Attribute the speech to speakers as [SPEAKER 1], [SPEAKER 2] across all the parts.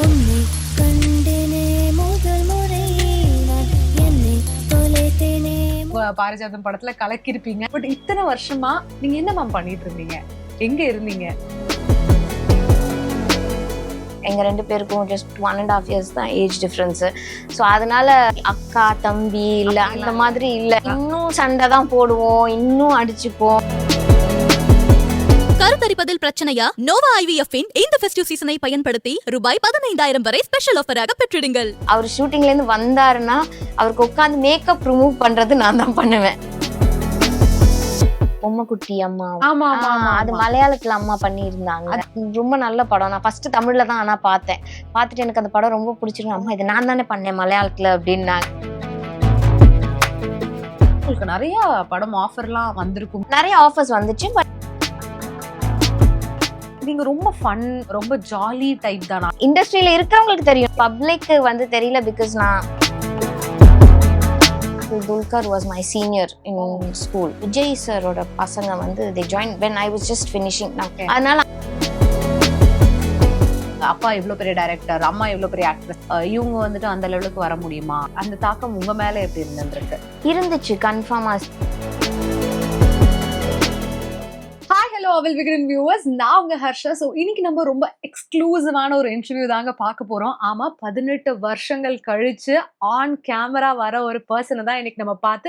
[SPEAKER 1] உன்னை கண்டேனே முதல் முறை. நான் என்னை தொலைத்தேனே.
[SPEAKER 2] ப- பாரிஜாதம் படத்துல கலக்கிருப்பீங்க பட் இத்தனை வருஷமா நீங்க என்ன மேம் பண்ணிட்டு இருந்தீங்க எங்க இருந்தீங்க?
[SPEAKER 3] எங்க ரெண்டு பேருக்கும் just one and half years தான் ஏஜ் டிஃப்ரென்ஸு ஸோ அதனால அக்கா தம்பி இல்லை. அந்த மாதிரி இல்லை. இன்னும் சண்டை தான் போடுவோம் இன்னும் அடிச்சுப்போம்.
[SPEAKER 4] கருத்தரிப்பதில் பிரச்சனையா? நோவா ஐவிஎஃப் இந்த ஃபெஸ்டிவ் சீசனை பயன்படுத்தி ரூபாய் பதினைந்தாயிரம் வரை ஸ்பெஷல் ஆஃபராக பெற்றிடுங்கள்.
[SPEAKER 3] அவர் ஷூட்டிங்லேருந்து வந்தாருன்னா அவருக்கு உட்காந்து மேக்கப் ரிமூவ் பண்றது நான் தான் பண்ணுவேன். பொம்மை குட்டி அம்மா.
[SPEAKER 2] ஆமா
[SPEAKER 3] அது மலையாளத்துல அம்மா பண்ணியிருந்தாங்க. அது ரொம்ப நல்ல படம். நான் ஃபர்ஸ்ட் தமிழ்ல தான் ஆனா பார்த்தேன். பார்த்துட்டு எனக்கு அந்த படம் ரொம்ப பிடிச்சிருக்கு அம்மா இது நான் தானே பண்ணேன் மலையாளத்துல அப்படின்னாங்க.
[SPEAKER 2] உங்களுக்கு நிறைய படம் ஆஃபர்லாம் வந்திருக்கும்.
[SPEAKER 3] நிறைய ஆஃபர்ஸ் வந்துச்சு பட்
[SPEAKER 2] நீங்க ரொம்ப ஃபன் ரொம்ப ஜாலி டைப் தானா?
[SPEAKER 3] இண்டஸ்ட்ரியில இருக்கிறவங்களுக்கு தெரியும். பப்ளிக் வந்து தெரியல பிகாஸ் நான் Dulquer was my senior in school Vijay சரோட பசங்க வந்து the join when I was just finishing. அதனால
[SPEAKER 2] அப்பா இவ்வளவு பெரிய டைரக்டர் அம்மா இவ்வளவு பெரிய ஆக்ட்ரஸ் இவங்க வந்துட்டு அந்த லெவலுக்கு வர முடியுமா? அந்த தாக்கம் உங்க மேல எப்படி இருந்திருக்கு?
[SPEAKER 3] இருந்துச்சு கன்ஃபார்மா
[SPEAKER 2] அவல் விகடன் வியூவர்ஸ் நான் உங்க ஹர்ஷா. ஸோ இன்னைக்கு நம்ம ரொம்ப எக்ஸ்க்ளூசிவான ஒரு இன்டர்வியூ தாங்க பார்க்க போறோம். ஆமா பதினெட்டு வருஷங்கள் கழிச்சு ஆன் கேமரா வர ஒரு பர்சனை தான் இன்னைக்கு நம்ம பார்த்து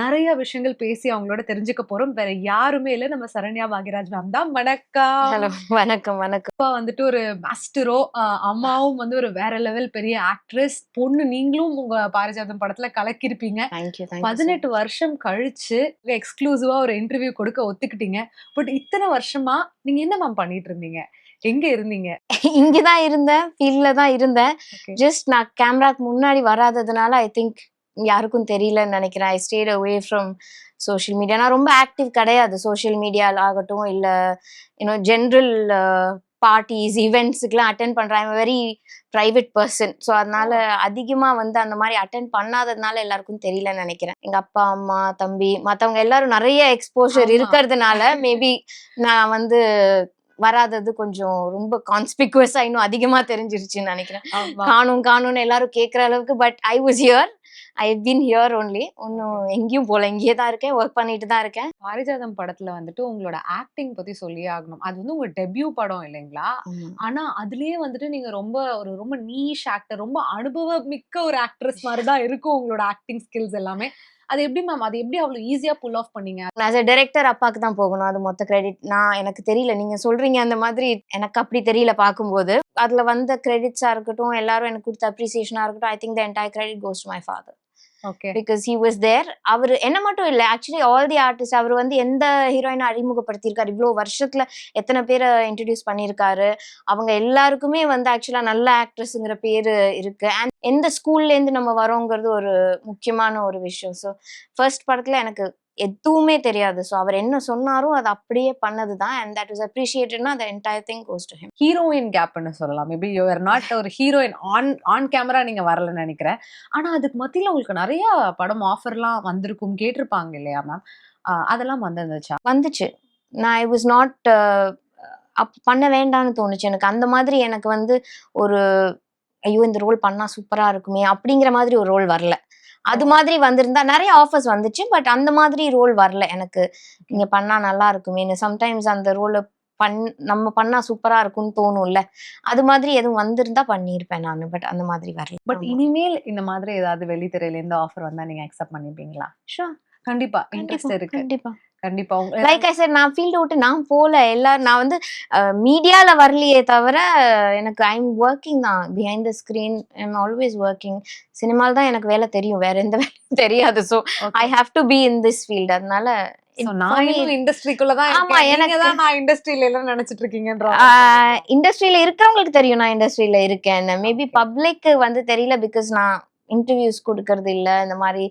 [SPEAKER 2] நிறைய விஷயங்கள் பேசி அவங்களோட தெரிஞ்சுக்க போறோம். வேற யாருமே இல்லை. நம்ம சரண்யா பாகியராஜ் மேம் தான். வணக்கம்.
[SPEAKER 3] ஹலோ வணக்கம் வணக்கம்.
[SPEAKER 2] அப்பா வந்துட்டு ஒரு மாஸ்டரோ அம்மாவும் வந்து ஒரு வேற லெவல் பெரிய ஆக்ட்ரஸ் பொண்ணு. நீங்களும் உங்க பாரிஜாதம் படத்துல கலக்கிருப்பீங்க
[SPEAKER 3] தேங்க்யூ
[SPEAKER 2] பதினெட்டு வருஷம் கழிச்சு எக்ஸ்க்ளூசிவா ஒரு இன்டர்வியூ கொடுக்க ஒத்துக்கிட்டீங்க. பட் இத்தனை வருஷமா நீங்க என்ன மேம் பண்ணிட்டு இருந்தீங்க? எங்க இருந்தீங்க?
[SPEAKER 3] இங்கதான் இருந்தேன் ஃபீல்ட்ல தான் இருந்தேன். ஜஸ்ட் நான் கேமராக்கு முன்னாடி வராததுனால ஐ திங்க் யாருக்கும் தெரியலன்னு நினைக்கிறேன். I stayed away from social media நான் ரொம்ப ஆக்டிவ் கிடையாது சோஷியல் மீடியால ஆகட்டும் இல்ல யூனோ ஜென்ரல் பார்ட்டிஸ் ஈவெண்ட்ஸுக்குலாம் அட்டன் பண்றேன். வெரி ப்ரைவேட் பர்சன் ஸோ அதனால அதிகமா வந்து அந்த மாதிரி அட்டன் பண்ணாததுனால எல்லாருக்கும் தெரியலன்னு நினைக்கிறேன். எங்க அப்பா அம்மா தம்பி மத்தவங்க எல்லாரும் நிறைய எக்ஸ்போஷர். இருக்கிறதுனால மேபி நான் வந்து வராதது கொஞ்சம் ரொம்ப கான்ஸ்பிகுவஸா இன்னும் அதிகமா தெரிஞ்சிருச்சுன்னு நினைக்கிறேன். காணும் காணும்னு எல்லாரும் கேட்குற அளவுக்கு but I was here I been here only ஒன்றும் எங்கேயும் போல. இங்கேயே தான் இருக்கேன். ஒர்க் பண்ணிட்டு தான் இருக்கேன்.
[SPEAKER 2] பாரிஜாதம் படத்துல வந்துட்டு உங்களோட ஆக்டிங் பத்தி சொல்லியே ஆகணும். அது வந்து உங்க டெபியூ படம் இல்லைங்களா? ஆனா அதுலயே வந்துட்டு நீங்க ரொம்ப ஒரு ரொம்ப நீஷ் ஆக்டர் ரொம்ப அனுபவமிக்க ஒரு ஆக்ட்ரஸ் மாதிரி தான் இருக்கும் உங்களோட ஆக்டிங் ஸ்கில்ஸ் எல்லாமே. அது எப்படி மேம் அது எப்படி அவ்வளவு ஈஸியா புல் ஆஃப் பண்ணீங்க?
[SPEAKER 3] ஆஸ் அ டைரக்டர் அப்பாவுக்கு தான் போகணும். அது மொத்த கிரெடிட் நான் எனக்கு தெரியல. நீங்க சொல்றீங்க அந்த மாதிரி எனக்கு அப்படி தெரியல பார்க்கும்போது. அதுல வந்த கிரெடிட்ஸா இருக்கட்டும் எல்லாரும் எனக்கு கொடுத்த அப்ரிசியேஷனா இருக்கட்டும் I think the entire credit goes to my father because he was there அவர் என்ன மட்டும் இல்லை ஆக்சுவலி ஆல் தி ஆர்டிஸ்ட் அவர் வந்து எந்த ஹீரோயினை அறிமுகப்படுத்தியிருக்காரு? இவ்வளோ வருஷத்துல எத்தனை பேரை இன்ட்ரடியூஸ் பண்ணியிருக்காரு? அவங்க எல்லாருக்குமே வந்து ஆக்சுவலா நல்ல ஆக்ட்ரஸ்ங்கிற பேரு இருக்கு. அண்ட் எந்த ஸ்கூல்ல இருந்து நம்ம வரோங்கிறது ஒரு முக்கியமான ஒரு விஷயம். ஸோ ஃபர்ஸ்ட் படத்துல எனக்கு எதுவுமே தெரியாது. ஸோ அவர் என்ன சொன்னாரோ அது அப்படியே பண்ணது தான் அண்ட் தட் வாஸ் அப்ரிஷியேட்டட்னா அந்த entire thing goes to him
[SPEAKER 2] heroine கேப்னு சொல்லலாம். மேபி யூஆர் நாட் ஒரு ஹீரோயின் ஆன் ஆன் கேமரா நீங்க வரலன்னு நினைக்கிறேன். ஆனா அதுக்கு மத்தியில உங்களுக்கு நிறைய படம் ஆஃபர்லாம் வந்திருக்கும் கேட்டிருப்பாங்க இல்லையா மேம் அதெல்லாம் வந்திருந்துச்சா?
[SPEAKER 3] வந்துச்சு. நான் ஐ வாஸ் நாட் அப் பண்ண வேண்டாம்னு தோணுச்சு. எனக்கு அந்த மாதிரி எனக்கு வந்து ஒரு ஐயோ இந்த ரோல் பண்ணா சூப்பரா இருக்குமே அப்படிங்கிற மாதிரி ஒரு ரோல் வரல. அது மாதிரி வந்திருந்தா நிறைய ஆஃபர்ஸ் வந்துச்சு பட் அந்த மாதிரி ரோல் வரல. எனக்கு நீங்க பண்ணா நல்லா இருக்குமேன்னு. சம்டைம்ஸ் அந்த ரோலை பண் நம்ம பண்ணா சூப்பரா இருக்கும்னு தோணும்ல. அது மாதிரி எதுவும் வந்திருந்தா பண்ணியிருப்பேன் நான் பட் அந்த மாதிரி வரல.
[SPEAKER 2] பட் இனிமேல் இந்த மாதிரி ஏதாவது வெளித்துறையில இருந்து ஆஃபர் வந்தா நீங்க அக்செப்ட் பண்ணிப்பீங்களா? கண்டிப்பா.
[SPEAKER 3] கண்டிப்பா.
[SPEAKER 2] இன்ட்ரெஸ்ட் இருக்கு.
[SPEAKER 3] கண்டிப்பா.
[SPEAKER 2] கண்டிப்பா.
[SPEAKER 3] லைக் ஐ சார் நான் ஃபீல்டு விட்டு நான் போல. எல்லாரும் நான் வந்து மீடியால வரலையே தவிர எனக்கு ஐ எம் ஒர்க்கிங் தான். Behind the screen I am always working சினிமால தான் எனக்கு வேலை தெரியும். வேற எந்த வேலையும் தெரியாது. So I have to be in this field அதனால
[SPEAKER 2] இண்டஸ்ட்ரியில
[SPEAKER 3] இருக்கிறவங்களுக்கு தெரியும் நான் இண்டஸ்ட்ரியில இருக்கேன் மேபி பப்ளிக் வந்து தெரியல பிகாஸ் நான் இன்டர்வியூஸ் கொடுக்கறது இல்ல. இந்த மாதிரி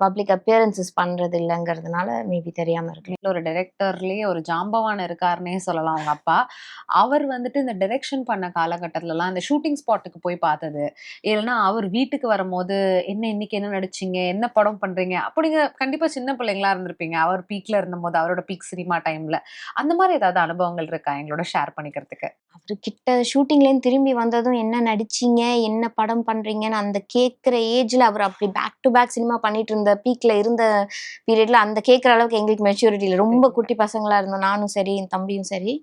[SPEAKER 3] பப்ளிக் அப்பியரன்சஸ் பண்றது இல்லைங்கிறதுனால மேபி தெரியாம இருக்கு
[SPEAKER 2] ஒரு டைரக்டர்லயே ஒரு ஜாம்பவான் இருக்காருன்னே சொல்லலாம் அவங்க அப்பா. அவர் வந்துட்டு இந்த டைரக்ஷன் பண்ண காலகட்டத்துலலாம் இந்த ஷூட்டிங் ஸ்பாட்டுக்கு போய் பார்த்தது. இல்லைன்னா அவர் வீட்டுக்கு வரும்போது என்ன இன்னைக்கு என்ன நடிச்சீங்க என்ன படம் பண்றீங்க அப்படிங்க கண்டிப்பா சின்ன பிள்ளைங்களா இருந்திருப்பீங்க. அவர் பீக்ல இருந்தபோது அவரோட பீக் சினிமா டைம்ல அந்த மாதிரி ஏதாவது அனுபவங்கள் இருக்கா எங்களோட ஷேர் பண்ணிக்கிறதுக்கு?
[SPEAKER 3] அவரு கிட்ட ஷூட்டிங்லேருந்து திரும்பி வந்ததும் என்ன நடிச்சீங்க என்ன படம் பண்றீங்கன்னு அந்த கேட்குற ஏஜ்ல அவர் அப்படி பேக் டு பேக் சினிமா பண்ணிட்டு இருந்த பீக்ல இருந்த பீரியட்ல அந்த கேட்குற அளவுக்கு எங்களுக்கு மெச்சூரிட்டி இல்லை. ரொம்ப குட்டி பசங்களா இருந்தோம். நானும் சரி என் தம்பியும் சரி.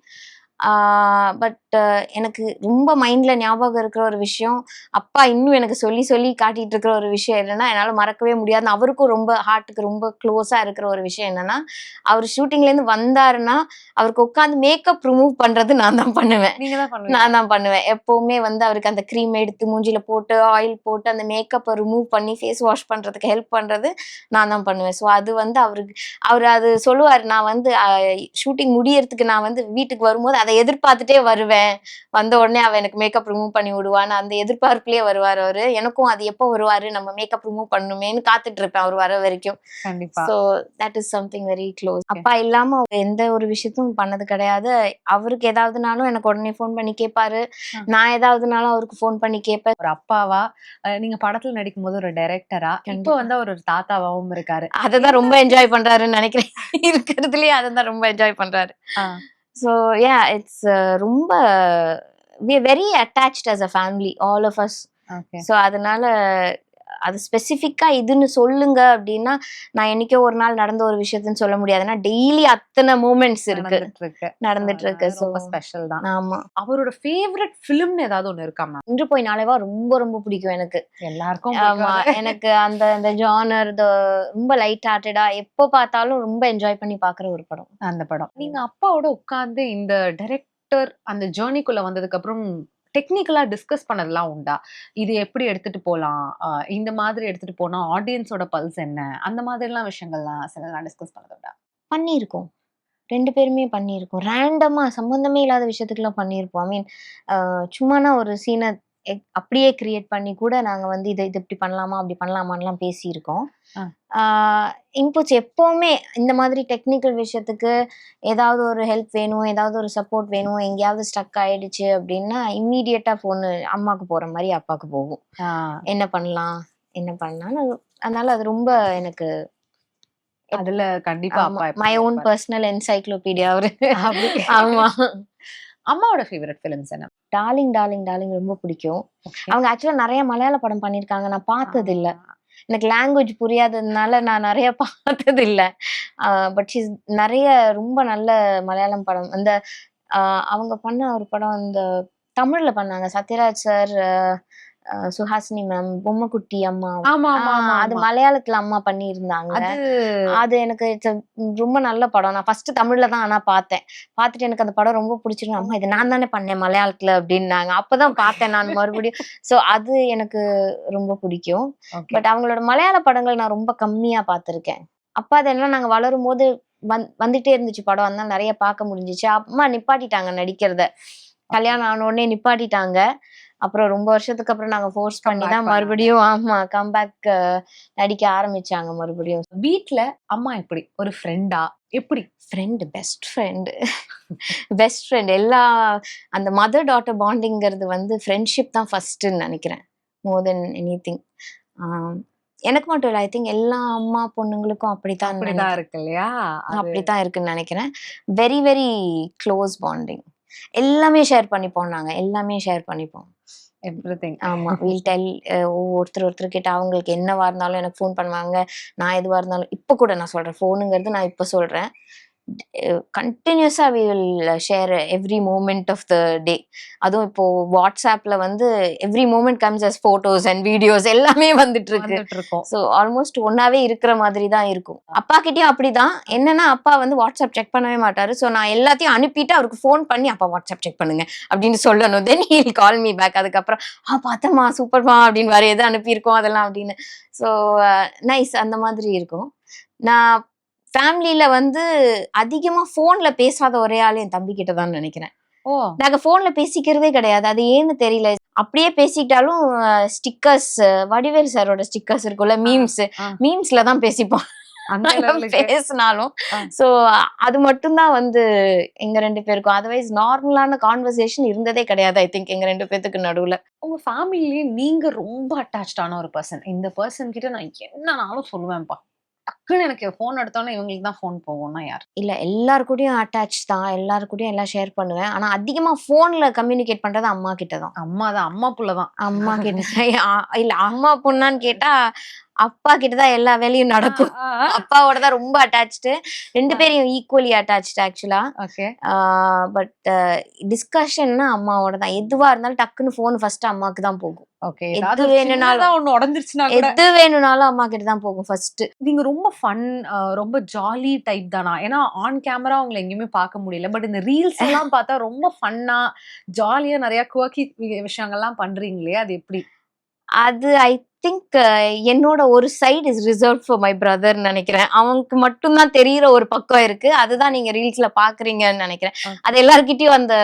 [SPEAKER 3] பட் எனக்கு ரொம்ப மைண்ட்ல ஞாபகம் இருக்கிற ஒரு விஷயம் அப்பா இன்னும் எனக்கு சொல்லி சொல்லி காட்டிட்டு இருக்கிற ஒரு விஷயம் என்னன்னா என்னால மறக்கவே முடியாது அவருக்கும் ரொம்ப ஹார்ட்டுக்கு ரொம்ப க்ளோஸா இருக்கிற ஒரு விஷயம் என்னன்னா அவர் ஷூட்டிங்ல இருந்து வந்தாருன்னா அவருக்கு உட்காந்து மேக்கப் ரிமூவ் பண்றது நான் தான் பண்ணுவேன். நான் தான் பண்ணுவேன். எப்பவுமே வந்து அவருக்கு அந்த க்ரீம் எடுத்து மூஞ்சில போட்டு ஆயில் போட்டு அந்த மேக்கப்பை ரிமூவ் பண்ணி ஃபேஸ் வாஷ் பண்றதுக்கு ஹெல்ப் பண்றது நான் தான் பண்ணுவேன். ஸோ அது வந்து அவருக்கு அவர் அது சொல்லுவார் நான் வந்து ஷூட்டிங் முடியறதுக்கு நான் வந்து வீட்டுக்கு வரும்போது அதை எதிர்பார்த்துட்டே வருவேன். வந்த உடனே அவ எனக்கு மேக்கப் ரிமூவ் பண்ணி விடுவான்னு அந்த எதிர்பார்ப்புலயே வருவார் அவரு. எனக்கும் அது எப்போ வருவாரு? நம்ம மேக்கப் ரிமூவ் பண்ணணுமேன்னு காத்துட்டு இருப்பேன் அவர் வர வரைக்கும். So that is something very close அப்பா இல்லாம எந்த ஒரு விஷயத்தும் பண்ணது கிடையாது. அவருக்கு ஏதாவதுனாலும் எனக்கு உடனே ஃபோன் பண்ணி கேட்பாரு. நான் ஏதாவதுனாலும் அவருக்கு ஃபோன் பண்ணி கேட்பேன்
[SPEAKER 2] ஒரு அப்பாவா? நீங்க படத்துல நடிக்கும் போது ஒரு டைரக்டரா இப்போ. வந்து அவர் ஒரு தாத்தாவாவும் இருக்காரு.
[SPEAKER 3] அதை தான் ரொம்ப என்ஜாய் பண்றாருன்னு நினைக்கிறேன். இருக்கிறதுலயே அதை தான் ரொம்ப என்ஜாய் பண்றாரு. ஸோ யா இட்ஸ் ரொம்ப we very attached as a family all of us so அதனால அது ஸ்பெசிஃபிக்கா இதுன்னு சொல்லுங்க அப்படின்னா நான் என்னைக்கோ ஒரு நாள் நடந்த ஒரு விஷயத்துன்னு சொல்ல முடியாதுன்னா டெய்லி அத்தனை மூமெண்ட்ஸ் இருக்கு.
[SPEAKER 2] நடந்துட்டு இருக்கு ரொம்ப ஸ்பெஷல் தான்.
[SPEAKER 3] ஆமா.
[SPEAKER 2] அவரோட ஃபேவரட் ஃபிலிம்னு ஏதாவது ஒண்ணு இருக்கா மேம்
[SPEAKER 3] இன்று போய் நாளைவா ரொம்ப ரொம்ப பிடிக்கும் எனக்கு.
[SPEAKER 2] எல்லாருக்கும்
[SPEAKER 3] ஆமா எனக்கு அந்த அந்த ஜானர் ரொம்ப லைட் ஹார்ட்டடா எப்போ பார்த்தாலும் ரொம்ப என்ஜாய் பண்ணி பாக்குற ஒரு படம்.
[SPEAKER 2] அந்த படம். நீங்க அப்பாவோட உட்கார்ந்து இந்த டைரக்டர் அந்த ஜேர்னிக்குள்ள வந்ததுக்கு அப்புறம் டெக்னிக்கலாக டிஸ்கஸ் பண்ணதெல்லாம் உண்டா? இது எப்படி எடுத்துட்டு போகலாம் ஆஹ் இந்த மாதிரி எடுத்துட்டு போனால் ஆடியன்ஸோட பல்ஸ் என்ன? அந்த மாதிரிலாம் விஷயங்கள்லாம் சிலலாம் டிஸ்கஸ் பண்ணது உண்டா?
[SPEAKER 3] பண்ணியிருக்கோம். ரெண்டு பேருமே பண்ணியிருக்கோம். ரேண்டமாக சம்மந்தமே இல்லாத விஷயத்துக்குலாம் பண்ணியிருப்போம். ஐ மீன் சும்மானா ஒரு சீனை அப்படியே கிரியேட் பண்ணி கூட நாங்க வந்து இதை இது இப்படி பண்ணலாமா அப்படி பண்ணலாமான்லாம் பேசியிருக்கோம். இன்புட்ஸ் எப்பவுமே இந்த மாதிரி டெக்னிக்கல் விஷயத்துக்கு ஏதாவது ஒரு ஹெல்ப் வேணும் ஏதாவது ஒரு சப்போர்ட் வேணும் எங்கேயாவது ஸ்டக் ஆயிடுச்சு அப்படின்னா இம்மீடியட்டா ஃபோனு அம்மாக்கு போற மாதிரி அப்பாவுக்கு போகும் என்ன பண்ணலாம் என்ன பண்ணலாம்னு அது- அதனால அது ரொம்ப எனக்கு
[SPEAKER 2] அதுல கண்டிப்பா
[SPEAKER 3] மை ஓன். பர்சனல் என்சைக்ளோபீடியா அவரு. ஆமா
[SPEAKER 2] அம்மாவோட ஃபேவரட் ஃபிலிம்ஸ் என்ன?
[SPEAKER 3] டார்லிங் டார்லிங் டார்லிங் ரொம்ப பிடிக்கும். அவங்க ஆக்சுவலா நிறைய மலையாள படம் பண்ணிருக்காங்க நான் பார்த்தது இல்ல எனக்கு லாங்குவேஜ் புரியாததுனால நான் நிறைய பார்த்தது இல்ல பட் ஷீஸ் நிறைய ரொம்ப நல்ல மலையாளம் படம். அந்த அவங்க பண்ண ஒரு படம் இந்த தமிழ்ல பண்ணாங்க. சத்யராஜ் சார் சுஹாசினி மேம் அம்மா.
[SPEAKER 2] ஆமா
[SPEAKER 3] ஆஹ்
[SPEAKER 2] ஆமா
[SPEAKER 3] அது. மலையாளத்துல அம்மா பண்ணியிருந்தாங்க.
[SPEAKER 2] அது
[SPEAKER 3] அது எனக்கு ரொம்ப நல்ல படம். நான் ஃபர்ஸ்ட் தமிழ்ல தான் ஆனா பார்த்தேன். பார்த்துட்டு எனக்கு அந்த படம் ரொம்ப பிடிச்சிருந்து அம்மா இது நான் தானே பண்ணேன் மலையாளத்துல அப்படின்னாங்க. அப்பதான் பார்த்தேன் நான் மறுபடியும். சோ அது எனக்கு ரொம்ப பிடிக்கும். பட் அவங்களோட மலையாள படங்கள் நான் ரொம்ப கம்மியா பார்த்திருக்கேன். அப்பா அதெல்லாம் நாங்க வளரும் போது வந் வந்துட்டே இருந்துச்சு படம். அதனால நிறைய பார்க்க முடிஞ்சிச்சு. அம்மா நிப்பாட்டிட்டாங்க நடிக்கிறத. கல்யாணம் ஆன உடனே நிப்பாட்டிட்டாங்க. அப்புறம் ரொம்ப வருஷத்துக்கு அப்புறம் நாங்க ஃபோர்ஸ் பண்ணி தான். மறுபடியும் ஆமா கம்பேக் நடிக்க ஆரம்பிச்சாங்க மறுபடியும்.
[SPEAKER 2] வீட்ல அம்மா எப்படி? ஒரு ஃப்ரெண்டா எப்படி?
[SPEAKER 3] Friend best friend best friend எல்லா அந்த மதர் டாட்டர் பாண்டிங்கிறது வந்து ஃப்ரெண்ட்ஷிப் தான் ஃபர்ஸ்ட்னு நினைக்கிறேன். மோர் தென் எனி திங் எனக்கு மட்டும் இல்லை ஐ திங்க் எல்லா அம்மா பொண்ணுங்களுக்கும் அப்படித்தான்
[SPEAKER 2] அப்படிதான். இருக்கு இல்லையா?
[SPEAKER 3] அப்படித்தான் இருக்குன்னு நினைக்கிறேன். வெரி வெரி க்ளோஸ் பாண்டிங் எல்லாமே ஷேர் பண்ணிப்போம் நாங்க. எல்லாமே ஷேர் பண்ணிப்போம். ஆமா வில் டெல் ஒருத்தர் ஒருத்தர் கிட்ட அவங்களுக்கு என்னவா இருந்தாலும் எனக்கு ஃபோன் பண்ணுவாங்க. நான் எதுவா இருந்தாலும் இப்போ கூட நான் சொல்றேன். ஃபோனுங்கிறது நான் இப்போ சொல்றேன். கண்டினியூஸா we will share every moment of the day அதுவும் இப்போ வாட்ஸ்அப்ல வந்து every moment comes as photos and videos எல்லாமே வந்துட்டு இருக்கு. ஸோ ஆல்மோஸ்ட் ஒன்னாவே இருக்கிற மாதிரி தான் இருக்கும். அப்பா கிட்டயும் அப்படிதான். என்னன்னா அப்பா வந்து வாட்ஸ்அப் செக் பண்ணவே மாட்டாரு. ஸோ நான் எல்லாத்தையும் அனுப்பிட்டு அவருக்கு ஃபோன் பண்ணி அப்பா வாட்ஸ்அப் செக் பண்ணுங்க அப்படின்னு சொல்லணும். Then he'll call me back அதுக்கப்புறம் ஆ பார்த்தம்மா சூப்பர்மா அப்படின்னு வேற எது அனுப்பியிருக்கோம் அதெல்லாம் அப்படின்னு. ஸோ நைஸ் அந்த மாதிரி இருக்கும். நான் ஃபேமிலியில வந்து அதிகமா ஃபோன்ல பேசாத ஒரே ஆள் என் தம்பி கிட்ட தான் நினைக்கிறேன்.
[SPEAKER 2] ஓ.
[SPEAKER 3] நாங்க ஃபோன்ல பேசிக்கிறதே கிடையாது. அது ஏன்னு தெரியல. அப்படியே பேசிக்கிட்டாலும் ஸ்டிக்கர்ஸ் வடிவேல் சாரோட ஸ்டிக்கர்ஸ் இருக்கும்ல மீம்ஸ். மீம்ஸ்ல தான் பேசிப்போம். பேசினாலும். சோ அது மட்டும்தான் வந்து எங்க ரெண்டு பேருக்கும். அதர்வைஸ் நார்மலான கான்வர்சேஷன் இருந்ததே கிடையாது ஐ திங்க் எங்க ரெண்டு பேத்துக்கு நடுவுல.
[SPEAKER 2] உங்க ஃபேமிலியே நீங்க ரொம்ப அட்டாச்சான ஒரு பர்சன் இந்த பர்சன் கிட்ட நான் என்னனாலும் சொல்லுவேன்ப்பா. டக்குன்னு எனக்கு ஃபோன் எடுத்தோன்னே இவங்களுக்கு தான் ஃபோன் போகும்னா யார்?
[SPEAKER 3] இல்ல எல்லாரு கூடயும் அட்டாச் தான். எல்லாரு கூடயும் எல்லாம் ஷேர் பண்ணுவேன். ஆனா அதிகமா போன்ல கம்யூனிகேட் பண்றது அம்மா கிட்ட தான்
[SPEAKER 2] அம்மா தான் அம்மா புள்ள தான்
[SPEAKER 3] அம்மா கிட்ட இல்ல அம்மா பொண்ணான்னு கேட்டா அப்பா கிட்ட தான் எல்லா வேலையும் நடக்கும். அப்பாவோட தான் ரொம்ப அட்டாச்சு ரெண்டு பேரையும் ஈக்குவலி அட்டாச்சு ஆக்சுவலா பட் டிஸ்கஷன்னா அம்மாவோட தான். எதுவா இருந்தாலும் டக்குன்னு போன் ஃபர்ஸ்ட் அம்மாக்கு தான் போகும். எது வேணும்னாலும் அம்மா கிட்ட தான் போகும் ஃபர்ஸ்ட்
[SPEAKER 2] நீங்க ரொம்ப ஃபன் ரொம்ப ஜாலி டைப் தானா? ஏன்னா ஆன் கேமரா உங்களை எங்கேயுமே பார்க்க முடியல. பட் இந்த ரீல்ஸ் எல்லாம் பார்த்தா ரொம்ப ஃபன்னா ஜாலியா நிறைய குவக்கி விஷயங்கள்லாம் பண்றீங்களே அது எப்படி?
[SPEAKER 3] அது ஐ திங்க் என்னோட ஒரு side is reserve for my brother நினைக்கிறேன். அவனுக்கு மட்டும்தான் தெரியிற ஒரு பக்கம் இருக்கு. அதுதான் நீங்க ரீல்ஸ்ல பாக்குறீங்கன்னு நினைக்கிறேன். அது எல்லார்கிட்டயும் அந்த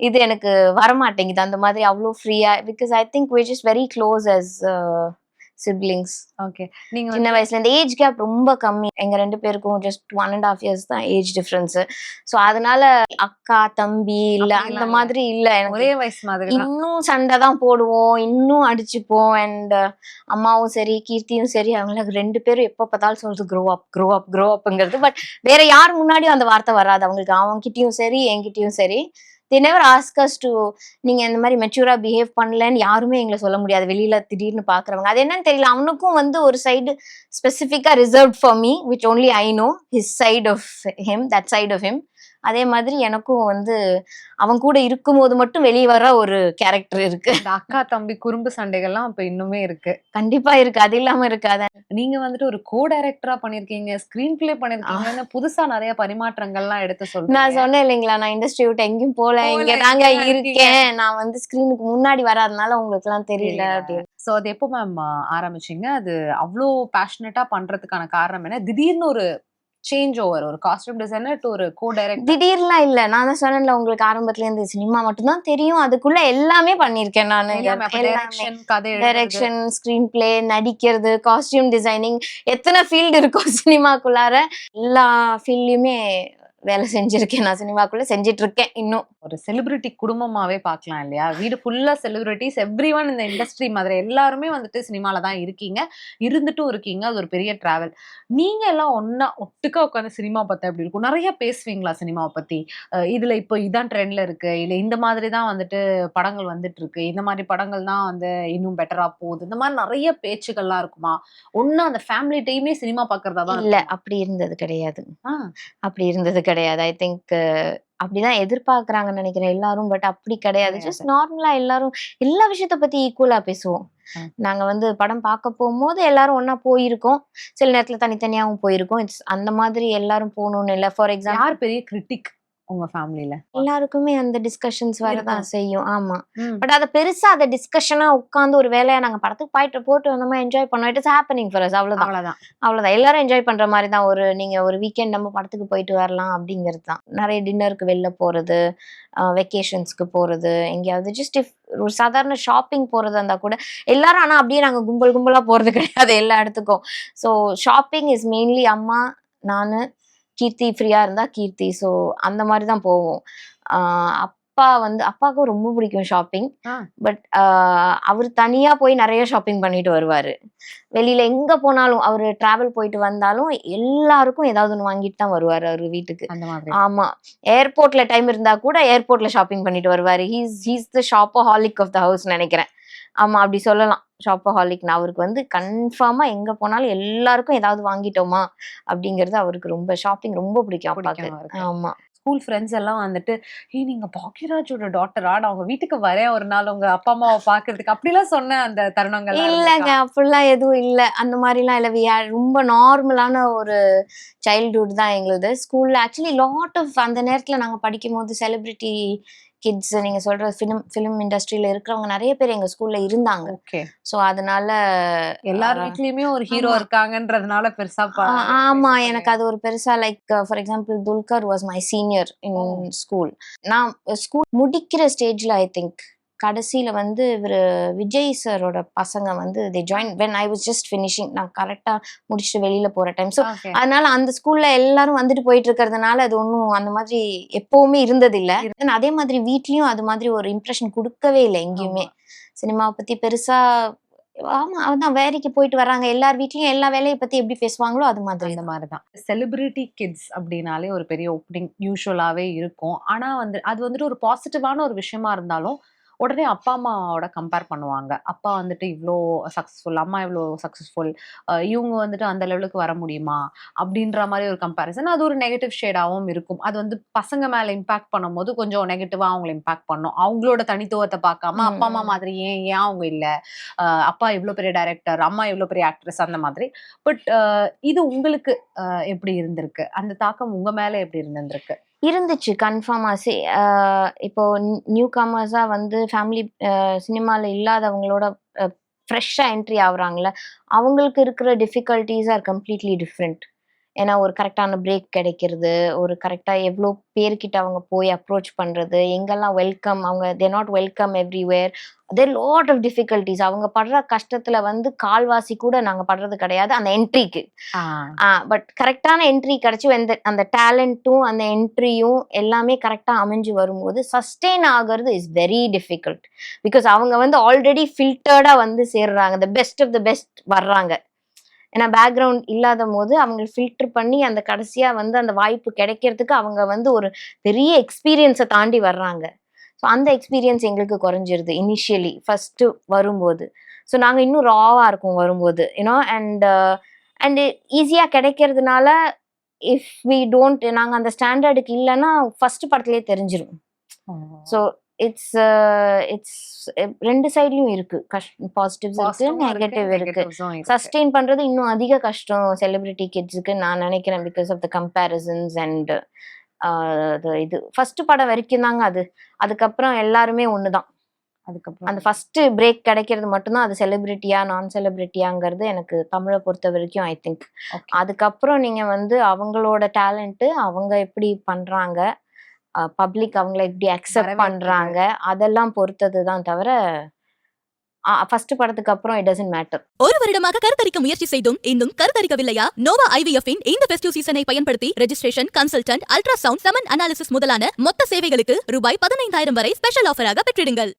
[SPEAKER 3] இது எனக்கு வரமாட்டேங்குது. அந்த மாதிரி அவ்வளோ ஃப்ரீயா because I think which is very close as siblings
[SPEAKER 2] okay நீங்க
[SPEAKER 3] சின்ன வயசுல இந்த ஏஜ் கேப் ரொம்ப கம்மி. எங்க ரெண்டு பேருக்கும் just one and half years தான் ஏஜ் டிஃபரன்ஸ் ஸோ அதனால அக்கா தம்பி இல்ல அந்த. மாதிரி இல்ல
[SPEAKER 2] ஒரே வயசு மாதிரி
[SPEAKER 3] இன்னும் சண்டை தான் போடுவோம். இன்னும் அடிச்சுப்போம். அண்ட் அம்மாவும் சரி கீர்த்தியும் சரி அவங்களுக்கு ரெண்டு பேரும் எப்போ பார்த்தாலும் சொல்றது grow up grow up grow அப்ங்கிறது but வேற யார் முன்னாடியும் அந்த வார்த்தை வராது. அவங்களுக்கு அவன்கிட்டயும் சரி என்கிட்டயும் சரி. தே நெவர் ஆஸ்கஸ் டு நீங்க இந்த மாதிரி மெச்சூரா பிஹேவ் பண்ணலன்னு யாருமே எங்களை சொல்ல முடியாது. வெளியில திடீர்னு பாக்குறவங்க. அது என்னன்னு தெரியல. அவனுக்கும் வந்து ஒரு சைடு ஸ்பெசிஃபிக்காக reserve for me which only I know his side of him that side of him அதே மாதிரி எனக்கும் வந்து அவன் கூட இருக்கும்போது மட்டும் வெளியே வர ஒரு கேரக்டர் இருக்கு.
[SPEAKER 2] அக்கா தம்பி குறும்பு சண்டைகள்லாம் இப்ப இன்னுமே இருக்கு.
[SPEAKER 3] கண்டிப்பா இருக்கு. அது இல்லாம இருக்காது.
[SPEAKER 2] நீங்க வந்துட்டு ஒரு கோ டைரக்டரா பண்ணிருக்கீங்க ஸ்கிரீன் பிளே பண்ணிருக்கீங்கன்னு புதுசா நிறைய பரிமாற்றங்கள்லாம் எடுத்து
[SPEAKER 3] நான்
[SPEAKER 2] சொல்றீங்க
[SPEAKER 3] சொன்னேன் இல்லைங்களா நான் இண்டஸ்ட்ரி விட்டு எங்கேயும் போல இங்க தாங்க. இருக்கேன். நான் வந்து ஸ்கிரீனுக்கு முன்னாடி வராதனால உங்களுக்கு எல்லாம் தெரியல. அப்படின்னு.
[SPEAKER 2] சோ அது எப்போ மேம் ஆரம்பிச்சீங்க? அது அவ்வளோ பேஷனட்டா பண்றதுக்கான காரணம் என்ன? திடீர்னு ஒரு சேஞ்ச் ஓவர் ஒரு காஸ்டியூம் டிசைனர் டு ஒரு கோ டைரக்டர்
[SPEAKER 3] திடீர்லாம் இல்ல. நான் தான் சொன்னேன்ல உங்களுக்கு ஆரம்பத்துல இருந்து சினிமா மட்டும்தான் தெரியும். அதுக்குள்ள எல்லாமே பண்ணிருக்கேன் நான்.
[SPEAKER 2] டைரக்ஷன் கதை எழுதுறது.
[SPEAKER 3] டைரக்ஷன் ஸ்கிரீன் பிளே நடிக்கிறது காஸ்டியூம் டிசைனிங் எத்தனை ஃபீல்டு இருக்கோ சினிமாக்குள்ளார எல்லா ஃபீல்ட்லயுமே வேலை செஞ்சிருக்கேன். நான் சினிமாக்குள்ள செஞ்சிட்டு இருக்கேன் இன்னும்.
[SPEAKER 2] ஒரு செலிபிரிட்டி குடும்பமாவே பார்க்கலாம் இல்லையா? வீடு ஃபுல்லா செலிபிரிட்டிஸ் எவ்ரி ஒன் இந்த இண்டஸ்ட்ரி மாதிரி எல்லாருமே வந்துட்டு சினிமால தான் இருக்கீங்க. இருந்துட்டும் இருக்கீங்க. அது ஒரு பெரிய டிராவல் நீங்க எல்லாம் ஒண்ணா ஒட்டுக்கா உட்காந்து சினிமா பார்த்தா எப்படி இருக்கும்? நிறைய பேசுவீங்களா சினிமாவை பத்தி? இதுல இப்போ இதான் ட்ரெண்ட்ல இருக்கு. இல்ல இந்த மாதிரி தான் வந்துட்டு படங்கள் வந்துட்டு இருக்கு இந்த மாதிரி படங்கள் தான் வந்து இன்னும் பெட்டரா போகுது. இந்த மாதிரி நிறைய பேச்சுகள்லாம் இருக்குமா? ஒண்ணு அந்த ஃபேமிலி டைமே சினிமா பாக்குறதா தான்
[SPEAKER 3] இல்ல? அப்படி இருந்தது கிடையாது. அப்படி இருந்தது கிடையாது ஐ திங்க் அப்படிதான் எதிர்பார்க்கறாங்கன்னு நினைக்கிறேன் எல்லாரும். பட் அப்படி கிடையாது.
[SPEAKER 2] கிடையாது.
[SPEAKER 3] ஜஸ்ட் நார்மலா எல்லாரும் எல்லா விஷயத்த பத்தி ஈக்குவலா பேசுவோம். நாங்க வந்து படம் பார்க்க போகும்போது எல்லாரும் ஒண்ணா போயிருக்கோம். சில நேரத்துல தனித்தனியாவும் போயிருக்கோம். இட்ஸ் அந்த மாதிரி எல்லாரும் போகணும்னு இல்ல. ஃபார் எக்ஸாம்பிள்
[SPEAKER 2] யார் பெரிய கிரிட்டிக் உங்க ஃபேமிலில
[SPEAKER 3] எல்லாருக்குமே அந்த டிஸ்கஷன்ஸ் வரதான். செய்யும். ஆமா. பட் அதை பெருசா அதை டிஸ்கஷனா உட்காந்து ஒரு வேலையா நாங்க படத்துக்கு போயிட்டு போட்டு வந்தோமா என்ஜாய் பண்ணோம். இட்ஸ் ஹேப்பனிங் ஃபார் அஸ் அவ்வளவுதான்.
[SPEAKER 2] அவ்வளவுதான்.
[SPEAKER 3] அவ்வளவுதான். எல்லாரும் என்ஜாய் பண்ற மாதிரி தான் ஒரு நீங்க ஒரு வீக்கெண்ட் நம்ம படத்துக்கு போயிட்டு வரலாம் அப்படிங்கிறது தான். நிறைய டின்னருக்கு வெளில போறது வெக்கேஷன்ஸ்க்கு போறது எங்கேயாவது ஜஸ்ட் இஃப் ஒரு சாதாரண ஷாப்பிங் போறதா இருந்தா கூட எல்லாரும் ஆனா அப்படியே நாங்க கும்பல் கும்பலா போறது கிடையாது எல்லா இடத்துக்கும். ஸோ ஷாப்பிங் இஸ் மெயின்லி அம்மா நானு கீர்த்தி ஃப்ரீயா இருந்தா கீர்த்தி. ஸோ அந்த மாதிரி தான் போவோம் அப்பா வந்து அப்பாவுக்கும் ரொம்ப பிடிக்கும் ஷாப்பிங். பட் அவர் தனியா போய் நிறைய ஷாப்பிங் பண்ணிட்டு வருவாரு. வெளியில எங்க போனாலும் அவரு டிராவல் போயிட்டு வந்தாலும் எல்லாருக்கும் ஏதாவது ஒன்று வாங்கிட்டு தான் வருவாரு அவரு வீட்டுக்கு.
[SPEAKER 2] அந்த மாதிரி
[SPEAKER 3] ஆமா. ஏர்போர்ட்ல டைம் இருந்தா கூட ஏர்போர்ட்ல ஷாப்பிங் பண்ணிட்டு வருவாரு. He's he's the shopaholic of the house நினைக்கிறேன். ஆமா அப்படி சொல்லலாம். ஷாப்போ ஹாலிக் அவருக்கு வந்து கன்ஃபார்மா எங்க போனாலும் எல்லாருக்கும் ஏதாவது வாங்கிட்டோமா? அப்படிங்கிறது அவருக்கு ரொம்ப ஷாப்பிங் ரொம்ப பிடிக்கும் அப்பாக்கு
[SPEAKER 2] பிடிக்கும் அவருக்கு.
[SPEAKER 3] ஆமா.
[SPEAKER 2] ஸ்கூல் ஃப்ரெண்ட்ஸ் எல்லாம் வந்துட்டு ஏய் நீங்க பாக்யராஜோட டாட்டரா நான் உங்க வீட்டுக்கு வரேன் ஒரு நாள் உங்க அப்பா அம்மாவை பாக்குறதுக்கு அப்படிலாம் சொன்ன அந்த தருணங்கள்
[SPEAKER 3] இல்லைங்க அப்படிலாம் எதுவும் இல்லை. அந்த மாதிரிலாம் இல்லை. ரொம்ப நார்மலான ஒரு சைல்ட்ஹுட் தான் எங்களுது. ஸ்கூல்ல ஆக்சுவலி லாட் ஆஃப் அந்த நேரத்துல நாங்க படிக்கும் போது செலிபிரிட்டி கிட்ஸ் நீங்க சொல்ற ஃபிலிம் ஃபிலிம் இண்டஸ்ட்ரியில இருக்கிறவங்க நிறைய பேர் எங்க ஸ்கூல்ல இருந்தாங்க ஸோ அதனால
[SPEAKER 2] எல்லார். வீட்லயுமே ஒரு ஹீரோ. இருக்காங்கன்றதுனால பெருசா
[SPEAKER 3] ஆமா எனக்கு அது ஒரு பெருசா like for example Dulquer was my senior in. School நான் ஸ்கூல் முடிக்கிற ஸ்டேஜ்ல ஐ திங்க் கடைசியில வந்து இவர் விஜய் சாரோட பசங்க வந்து they join when I was just finishing நான் கரெக்டா முடிச்சுட்டு வெளியில போற டைம் ஸோ. அதனால அந்த ஸ்கூல்ல எல்லாரும் வந்துட்டு போயிட்டு இருக்கிறதுனால அது ஒன்றும் அந்த மாதிரி எப்பவுமே இருந்தது இல்ல Then அதே மாதிரி வீட்லயும் அது மாதிரி ஒரு இம்ப்ரெஷன் கொடுக்கவே இல்லை எங்கேயுமே. சினிமாவை பத்தி பெருசா ஆமா அதான் வேலைக்கு போயிட்டு வர்றாங்க எல்லார் வீட்லயும் எல்லா வேலையை பத்தி எப்படி பேசுவாங்களோ அது மாதிரி
[SPEAKER 2] அந்த
[SPEAKER 3] தான்.
[SPEAKER 2] மாதிரி தான் செலிபிரிட்டி கிட்ஸ் அப்படின்னாலே ஒரு பெரிய ஓப்பனிங் யூஸ்வலாகவே இருக்கும். ஆனா வந்து அது வந்துட்டு ஒரு பாசிட்டிவான ஒரு விஷயமா இருந்தாலும் உடனே அப்பா அம்மாவோட கம்பேர் பண்ணுவாங்க. அப்பா வந்துட்டு இவ்வளோ சக்ஸஸ்ஃபுல் அம்மா இவ்வளோ சக்ஸஸ்ஃபுல் இவங்க வந்துட்டு அந்த லெவலுக்கு வர முடியுமா? அப்படின்ற மாதிரி ஒரு கம்பேரிசன் அது ஒரு நெகட்டிவ் ஷேடாகவும் இருக்கும். அது வந்து பசங்க மேல இம்பாக்ட் பண்ணும்போது கொஞ்சம் நெகட்டிவா அவங்கள இம்பாக்ட் பண்ணும். அவங்களோட தனித்துவத்தை பார்க்காம அப்பா அம்மா. மாதிரி ஏன் ஏன் அவங்க இல்ல? அப்பா இவ்வளோ பெரிய டைரக்டர் அம்மா இவ்வளோ பெரிய ஆக்ட்ரஸ் அந்த மாதிரி. பட் இது உங்களுக்கு எப்படி இருந்திருக்கு? அந்த தாக்கம் உங்க மேல எப்படி இருந்திருக்கு?
[SPEAKER 3] இருந்துச்சு கன்ஃபார்மா இப்போ நியூ கமர்ஸா வந்து ஃபேமிலி சினிமாவில் இல்லாதவங்களோட ஃப்ரெஷ்ஷாக என்ட்ரி ஆகுறாங்கல்ல அவங்களுக்கு இருக்கிற டிஃபிகல்ட்டிஸ் ஆர் கம்ப்ளீட்லி டிஃப்ரெண்ட் ஏன்னா ஒரு கரெக்டான பிரேக் கிடைக்கிறது ஒரு கரெக்டாக எவ்வளோ பேர்கிட்ட அவங்க போய் அப்ரோச் பண்ணுறது எங்கெல்லாம் வெல்கம் அவங்க they not welcome everywhere there lot of difficulties அவங்க படுற கஷ்டத்தில் வந்து கால்வாசி கூட நாங்கள் படுறது கிடையாது அந்த என்ட்ரிக்கு பட் கரெக்டான என்ட்ரி கிடைச்சி அந்த அந்த டேலண்ட்டும் அந்த என்ட்ரியும் எல்லாமே கரெக்டாக அமைஞ்சு வரும்போது சஸ்டெயின் ஆகிறது இஸ் வெரி டிஃபிகல்ட் பிகாஸ் அவங்க வந்து ஆல்ரெடி ஃபில்டர்டாக வந்து சேர்றாங்க. The best of the best வர்றாங்க. ஏன்னா பேக்ரவுண்ட் இல்லாத போது அவங்க ஃபில்டர் பண்ணி அந்த கடைசியாக வந்து அந்த வாய்ப்பு கிடைக்கிறதுக்கு அவங்க வந்து ஒரு பெரிய எக்ஸ்பீரியன்ஸை தாண்டி வர்றாங்க. ஸோ அந்த எக்ஸ்பீரியன்ஸ் எங்களுக்கு குறைஞ்சிருது இனிஷியலி ஃபஸ்ட்டு வரும்போது. ஸோ நாங்கள் இன்னும் ராவாக இருக்கோம் வரும்போது யூனோ அண்ட் அண்ட் ஈஸியாக கிடைக்கிறதுனால இஃப் வி டோன்ட் நாங்கள் அந்த ஸ்டாண்டர்டுக்கு இல்லைன்னா ஃபர்ஸ்ட் படத்துலேயே தெரிஞ்சிரும். ஸோ இட்ஸ் இட்ஸ் ரெண்டு சைட்லயும் இருக்கு. பாசிட்டிவ்ஸ் இருக்கு நெகட்டிவ் இருக்கு சஸ்டெயின் பண்றது இன்னும் அதிக கஷ்டம் செலிபிரிட்டி கிட்ஸுக்கு நான் நினைக்கிறேன் because of the comparisons and இது. ஃபர்ஸ்ட் படம் வரைக்கும் தாங்க அது. அதுக்கப்புறம் எல்லாருமே ஒண்ணுதான்.
[SPEAKER 2] அதுக்கப்புறம்
[SPEAKER 3] அந்த ஃபர்ஸ்ட் பிரேக் கிடைக்கிறது மட்டும்தான் அது செலிபிரிட்டியா நான் செலிபிரிட்டியாங்கிறது எனக்கு தமிழை பொறுத்த வரைக்கும் ஐ திங்க். அதுக்கப்புறம் நீங்க வந்து அவங்களோட டேலண்ட்டு அவங்க எப்படி பண்றாங்க பப்ளிக் அவங்கள எப்படி அக்செப்ட். பண்றாங்க அதெல்லாம் பொறுத்தது தான் தவிர ஃபர்ஸ்ட் படத்துக்கு அப்புறம் இட் டசன்ட் மேட்டர்
[SPEAKER 4] ஒரு வருடமாக கருத்தரிக்க முயற்சி செய்தும் இன்னும் கருத்தரிக்கவில்லையா நோவா ஐவிஎஃப் இன் இந்த ஃபெஸ்டிவ் சீசனை பயன்படுத்தி registration consultant ultrasound semen analysis முதலான மொத்த சேவைகளுக்கு ரூபாய் பதினைந்தாயிரம் வரை ஸ்பெஷல் ஆஃபராக பெற்றிடுங்கள்